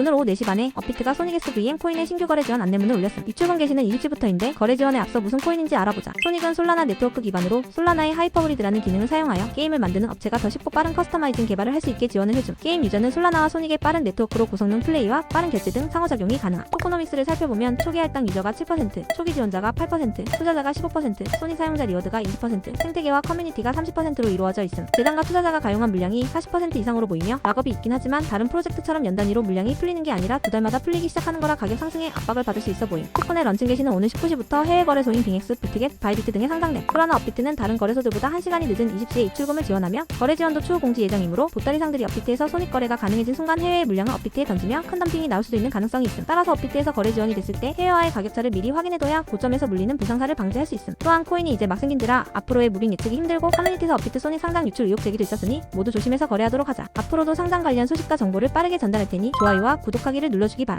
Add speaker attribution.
Speaker 1: 오늘 오후 4시 반에 업비트가 소닉S VM 코인의 신규 거래 지원 안내문을 올렸음. 입출금 게시는 2일치부터인데 거래 지원에 앞서 무슨 코인인지 알아보자. 소닉은 솔라나 네트워크 기반으로 솔라나의 하이퍼그리드라는 기능을 사용하여 게임을 만드는 업체가 더 쉽고 빠른 커스터마이징 개발을 할 수 있게 지원을 해줌. 게임 유저는 솔라나와 소닉의 빠른 네트워크로 고성능 플레이와 빠른 결제 등 상호작용이 가능함. 토코노믹스를 살펴보면 초기 할당 유저가 7%, 초기 지원자가 8%, 투자자가 15%, 소닉 사용자 리워드가 20%, 생태계와 커뮤니티가 30%로 이루어져 있음. 재단과 투자자가 가용한 물량이 40% 이상으로 보이며 락업이 있긴 하지만 다른 프로젝트처럼 연 단위로 물량이 풀리 는 게 아니라 두 달마다 풀리기 시작하는 거라 가격 상승에 압박을 받을 수 있어 보임. 쿠폰의 런칭 게시는 오늘 19시부터 해외 거래소인 빙엑스, 비트겟, 바이비트 등에 상장됨. 소라나 업비트는 다른 거래소들보다 1시간이 늦은 20시에 입출금을 지원하며 거래 지원도 추후 공지 예정이므로 보따리 상들이 업비트에서 손익 거래가 가능해진 순간 해외의 물량을 업비트에 던지며 큰 덤핑이 나올 수도 있는 가능성이 있음. 따라서 업비트에서 거래 지원이 됐을 때 해외와의 가격차를 미리 확인해둬야 고점에서 물리는 부상사를 방지할 수 있음. 또한 코인이 이제 막 생긴지라 앞으로의 무빙 예측이 힘들고 커뮤니티에서 업비트 손익 상장 유출 의혹 제기도 있었으니 모두 조심해서 거래하도록 하자. 앞으로도 상장 관련 소식과 정보를 빠르게 전달할 테니 좋아요와 구독하기를 눌러주기 바람.